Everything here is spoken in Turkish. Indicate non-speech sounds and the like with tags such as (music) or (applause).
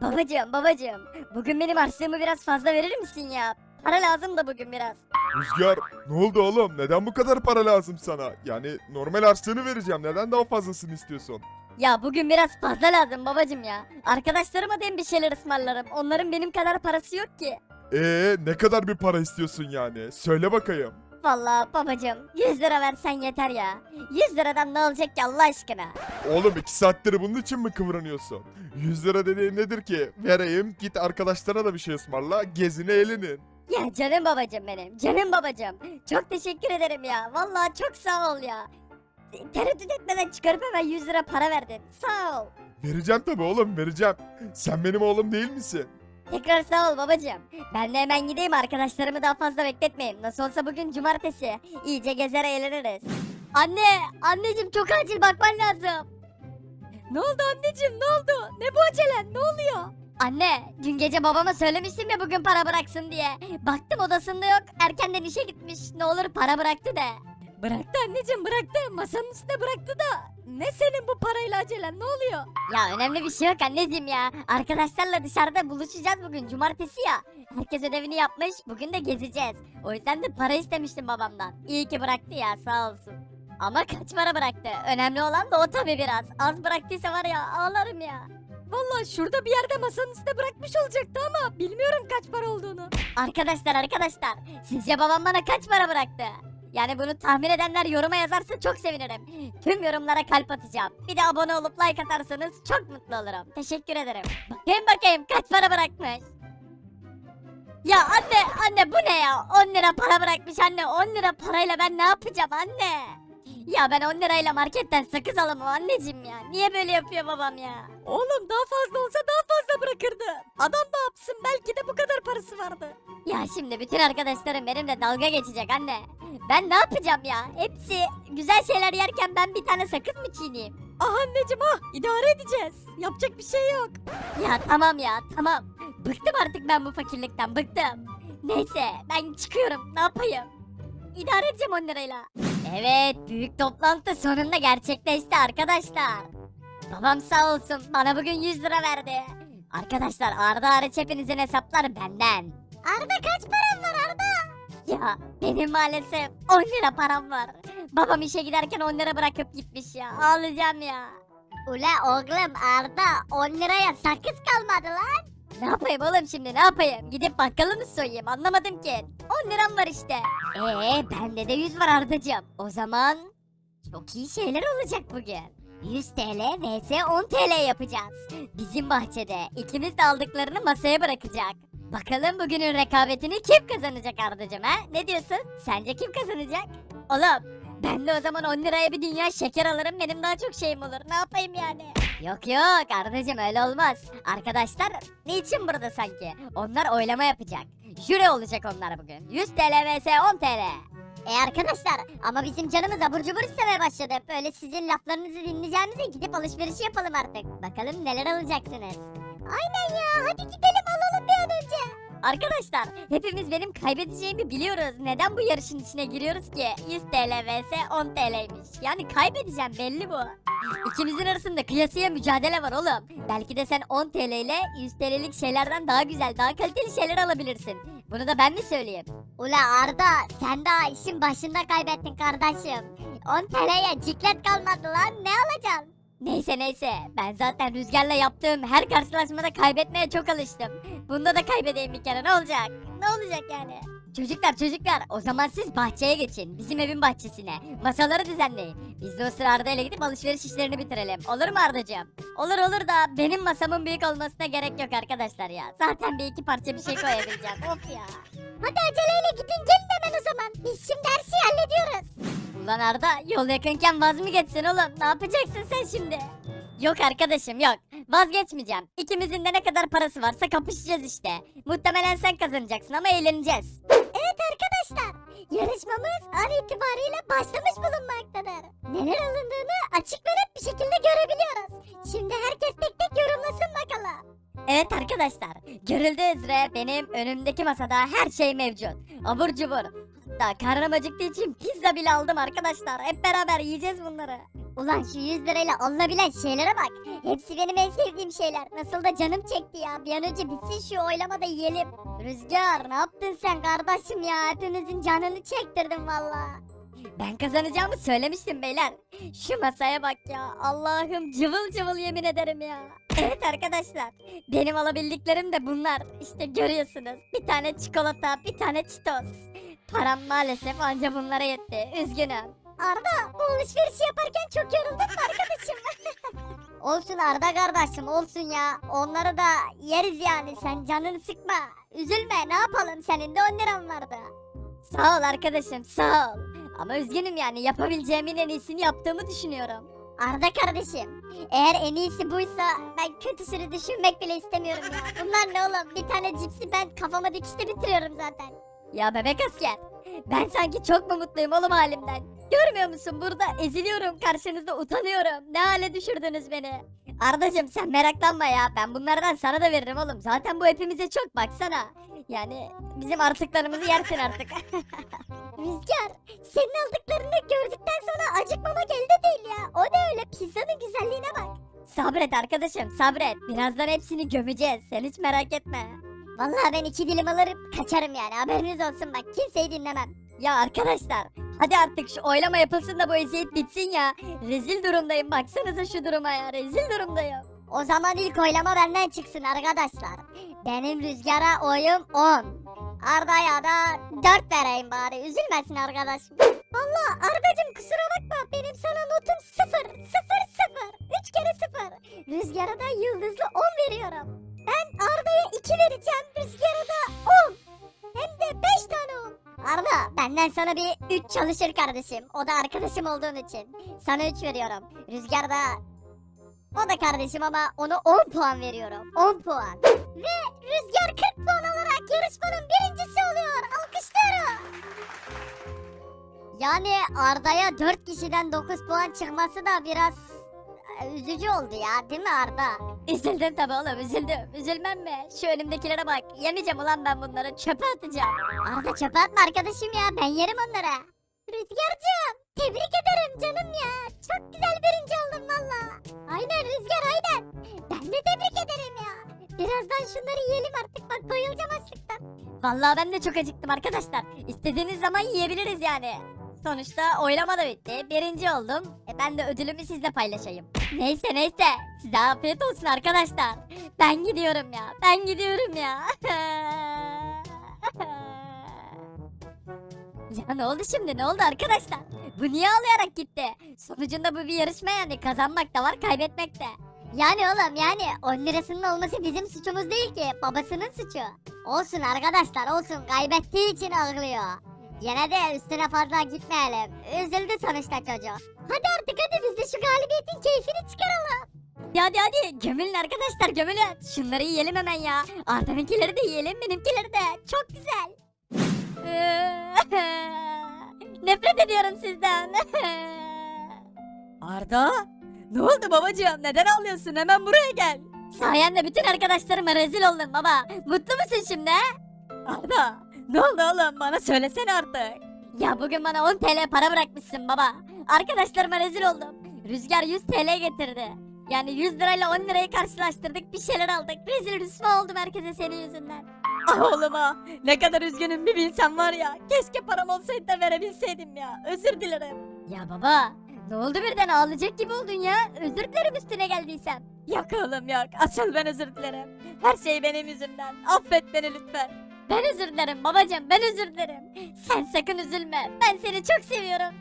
Babacığım babacığım bugün benim harçlığımı biraz fazla verir misin ya? Para lazım da bugün biraz. Rüzgar ne oldu oğlum? Neden bu kadar para lazım sana? Yani normal harçlığını vereceğim. Neden daha fazlasını istiyorsun? Ya bugün biraz fazla lazım babacığım ya. Arkadaşlarıma da bir şeyler ısmarlarım. Onların benim kadar parası yok ki. Ee ne kadar bir para istiyorsun yani? Söyle bakayım. Vallahi babacığım 100 lira versen yeter ya. 100 liradan ne olacak ki Allah aşkına? Oğlum iki saattir bunun için mi kıvranıyorsun? 100 lira dediğin nedir ki? Vereyim git arkadaşlara da bir şey ısmarla gezine eğlenin. Ya canım babacığım benim. Canım babacığım. Çok teşekkür ederim ya. Vallahi çok sağ ol ya. Tereddüt etmeden çıkarıp hemen 100 lira para verdin. Sağ ol. Vereceğim tabi oğlum vereceğim. Sen benim oğlum değil misin? Tekrar sağ ol babacığım. Ben de hemen gideyim arkadaşlarımı daha fazla bekletmeyeyim. Nasıl olsa bugün cumartesi. İyice gezer eğleniriz. Anne, anneciğim çok acil bakman lazım. Ne oldu anneciğim ne oldu? Ne bu acelen ne oluyor? Anne dün gece babama söylemiştim ya bugün para bıraksın diye. Baktım odasında yok erkenden işe gitmiş. Ne olur para bıraktı de. Bıraktı anneciğim bıraktı. Masanın üstüne bıraktı da. Ne senin bu parayla acelen ne oluyor? Ya önemli bir şey yok anneciğim ya. Arkadaşlarla dışarıda buluşacağız bugün cumartesi ya. Herkes ödevini yapmış bugün de gezeceğiz. O yüzden de para istemiştim babamdan. İyi ki bıraktı ya sağ olsun. Ama kaç para bıraktı? Önemli olan da o tabii biraz. Az bıraktıysa var ya ağlarım ya. Vallahi şurada bir yerde masanın üstüne bırakmış olacaktı ama bilmiyorum kaç para olduğunu. Arkadaşlar arkadaşlar sizce babam bana kaç para bıraktı? Yani bunu tahmin edenler yoruma yazarsa çok sevinirim. Tüm yorumlara kalp atacağım. Bir de abone olup like atarsanız çok mutlu olurum. Teşekkür ederim. Bakayım bakayım kaç para bırakmış. Ya anne anne bu ne ya? 10 lira para bırakmış anne. 10 lira parayla ben ne yapacağım anne? Ya ben 10 lirayla marketten sakız alamam anneciğim ya. Niye böyle yapıyor babam ya? Oğlum daha fazla olsa daha fazla bırakırdı. Adam ne yapsın belki de bu kadar parası vardı. Ya şimdi bütün arkadaşlarım benimle dalga geçecek anne. Ben ne yapacağım ya? Hepsi güzel şeyler yerken ben bir tane sakız mı çiğneyim? Ah anneciğim ah idare edeceğiz. Yapacak bir şey yok. Ya tamam ya tamam. Bıktım artık ben bu fakirlikten bıktım. Neyse ben çıkıyorum ne yapayım? İdare edeceğim 10 lirayla. Evet büyük toplantı sonunda gerçekleşti arkadaşlar. Babam sağ olsun bana bugün 100 lira verdi. Arkadaşlar Arda hariç hepinizin hesapları benden. Arda kaç param var Arda? Ya benim maalesef 10 lira param var. Babam işe giderken 10 lira bırakıp gitmiş ya. Ağlayacağım ya. Ula oğlum Arda 10 liraya sakız kalmadı lan. Ne yapayım oğlum şimdi ne yapayım? Gidip bakkalı mı soyayım anlamadım ki. 10 liram var işte. Ee bende de 100 var Ardacığım. O zaman çok iyi şeyler olacak bugün. 100 TL vs 10 TL yapacağız. Bizim bahçede ikimiz de aldıklarını masaya bırakacak. Bakalım bugünün rekabetini kim kazanacak Ardacığım ha? Ne diyorsun? Sence kim kazanacak? Oğlum ben de o zaman 10 liraya bir dünya şeker alırım benim daha çok şeyim olur. Ne yapayım yani? Yok yok Ardacığım öyle olmaz. Arkadaşlar niçin burada sanki? Onlar oylama yapacak. Jüri olacak onlar bugün. 100 TL vs 10 TL. E arkadaşlar ama bizim canımız abur cubur istemeye başladı. Böyle sizin laflarınızı dinleyeceğimize gidip alışveriş yapalım artık. Bakalım neler alacaksınız. Aynen ya hadi gidelim alalım bir an önce. Arkadaşlar hepimiz benim kaybedeceğimi biliyoruz. Neden bu yarışın içine giriyoruz ki? 100 TL vs 10 TL'ymiş. Yani kaybedeceğim belli bu. İkimizin arasında kıyasıya mücadele var oğlum. Belki de sen 10 TL ile 100 TL'lik şeylerden daha güzel, daha kaliteli şeyler alabilirsin. Bunu da ben mi söyleyeyim? Ula Arda sen daha işin başında kaybettin kardeşim. 10 TL'ye ciklet kalmadı lan ne alacaksın? Neyse neyse ben zaten rüzgarla yaptığım her karşılaşmada kaybetmeye çok alıştım. Bunda da kaybedeyim bir kere ne olacak? Ne olacak yani? Çocuklar çocuklar o zaman siz bahçeye geçin. Bizim evin bahçesine. Masaları düzenleyin. Biz de o sıra Arda ile gidip alışveriş işlerini bitirelim. Olur mu Ardacığım? Olur olur da benim masamın büyük olmasına gerek yok arkadaşlar ya. Zaten bir iki parça bir şey koyabileceğim. Of ya. Hadi aceleyle gidin gelin hemen o zaman. Biz şimdi her şeyi hallediyoruz. Ulan Arda yol yakınken vaz mı geçsin oğlum? Ne yapacaksın sen şimdi? Yok arkadaşım yok. Vazgeçmeyeceğim. İkimizin de ne kadar parası varsa kapışacağız işte. Muhtemelen sen kazanacaksın ama eğleneceğiz. Evet arkadaşlar. Yarışmamız an itibariyle başlamış bulunmaktadır. Neler alındığını açık ve net bir şekilde görebiliyoruz. Şimdi herkes tek tek yorumlasın bakalım. Evet arkadaşlar. Görüldüğü üzere benim önümdeki masada her şey mevcut. Abur cubur. Hatta karnım acıktığı için pizza bile aldım arkadaşlar. Hep beraber yiyeceğiz bunları. Ulan şu 100 lirayla alınabilen şeylere bak. Hepsi benim en sevdiğim şeyler. Nasıl da canım çekti ya. Bir an önce bitsin şu oylama da yiyelim. Rüzgar ne yaptın sen kardeşim ya? Hepimizin canını çektirdin valla. Ben kazanacağımı söylemiştim beyler. Şu masaya bak ya. Allah'ım cıvıl cıvıl yemin ederim ya. Evet arkadaşlar. Benim alabildiklerim de bunlar. İşte görüyorsunuz. Bir tane çikolata, bir tane çitos. Param maalesef anca bunlara yetti. Üzgünüm. Arda bu alışverişi yaparken çok yoruldun mu arkadaşım? (laughs) olsun Arda kardeşim olsun ya. Onları da yeriz yani sen canını sıkma. Üzülme ne yapalım senin de 10 liran vardı. Sağ ol arkadaşım sağ ol. Ama üzgünüm yani yapabileceğimin en iyisini yaptığımı düşünüyorum. Arda kardeşim eğer en iyisi buysa ben kötüsünü düşünmek bile istemiyorum ya. Bunlar ne oğlum bir tane cipsi ben kafama dikişte bitiriyorum zaten. Ya bebek asker ben sanki çok mu mutluyum oğlum halimden. Görmüyor musun burada eziliyorum karşınızda utanıyorum. Ne hale düşürdünüz beni. Ardacım sen meraklanma ya ben bunlardan sana da veririm oğlum. Zaten bu hepimize çok baksana. Yani bizim artıklarımızı yersin artık. (laughs) Rüzgar senin aldıklarını gördükten sonra acıkmama elde değil ya. O ne öyle pizzanın güzelliğine bak. Sabret arkadaşım sabret. Birazdan hepsini gömeceğiz. Sen hiç merak etme. Vallahi ben iki dilim alırım kaçarım yani haberiniz olsun bak kimseyi dinlemem. Ya arkadaşlar hadi artık şu oylama yapılsın da bu eziyet bitsin ya. Rezil durumdayım baksanıza şu duruma ya rezil durumdayım. O zaman ilk oylama benden çıksın arkadaşlar. Benim rüzgara oyum 10. Arda'ya da 4 vereyim bari üzülmesin arkadaşım. Valla Arda'cım kusura bakma benim sana notum 0 0 0 3 kere 0. Rüzgara da yıldızlı 10 veriyorum. Ben Arda'ya 2 vereceğim rüzgara da 10. Hem de 5 tane 10. Arda benden sana bir 3 çalışır kardeşim. O da arkadaşım olduğun için. Sana 3 veriyorum. Rüzgar da o da kardeşim ama ona 10 puan veriyorum. 10 puan. Ve Rüzgar 40 puan alarak yarışmanın birincisi oluyor. Alkışlıyoruz. Yani Arda'ya 4 kişiden 9 puan çıkması da biraz üzücü oldu ya değil mi Arda? Üzüldüm tabi oğlum üzüldüm. Üzülmem mi? Şu önümdekilere bak. Yemeyeceğim ulan ben bunları çöpe atacağım. Arda çöpe atma arkadaşım ya ben yerim onları. Rüzgar'cığım tebrik ederim canım ya. Çok güzel birinci oldun valla. Aynen Rüzgar aynen. Ben de tebrik ederim ya. Birazdan şunları yiyelim artık bak bayılacağım açlıktan. Vallahi ben de çok acıktım arkadaşlar. İstediğiniz zaman yiyebiliriz yani. Sonuçta oylama da bitti. Birinci oldum. E ben de ödülümü sizle paylaşayım. Neyse neyse. Size afiyet olsun arkadaşlar. Ben gidiyorum ya. Ben gidiyorum ya. (laughs) ya ne oldu şimdi? Ne oldu arkadaşlar? Bu niye ağlayarak gitti? Sonucunda bu bir yarışma yani. Kazanmak da var, kaybetmek de. Yani oğlum yani 10 lirasının olması bizim suçumuz değil ki. Babasının suçu. Olsun arkadaşlar olsun. Kaybettiği için ağlıyor. Yine de üstüne fazla gitmeyelim. Üzüldü sonuçta çocuk. Hadi artık hadi biz de şu galibiyetin keyfini çıkaralım. Hadi hadi hadi gömülün arkadaşlar gömülün. Şunları yiyelim hemen ya. Arda'nınkileri de yiyelim benimkileri de. Çok güzel. (laughs) Nefret ediyorum sizden. (laughs) Arda? Ne oldu babacığım? Neden ağlıyorsun? Hemen buraya gel. Sayende bütün arkadaşlarıma rezil oldum baba. Mutlu musun şimdi? Arda, ne oldu oğlum? Bana söylesene artık. Ya bugün bana 10 TL para bırakmışsın baba. Arkadaşlarıma rezil oldum. Rüzgar 100 TL getirdi. Yani 100 lirayla 10 lirayı karşılaştırdık bir şeyler aldık. Rezil rüsva oldum herkese senin yüzünden. Ah oğlum ah. Ne kadar üzgünüm bir bilsem var ya. Keşke param olsaydı da verebilseydim ya. Özür dilerim. Ya baba ne oldu birden ağlayacak gibi oldun ya. Özür dilerim üstüne geldiysem. Yok oğlum yok. Asıl ben özür dilerim. Her şey benim yüzümden. Affet beni lütfen. Ben özür dilerim babacığım ben özür dilerim. Sen sakın üzülme. Ben seni çok seviyorum.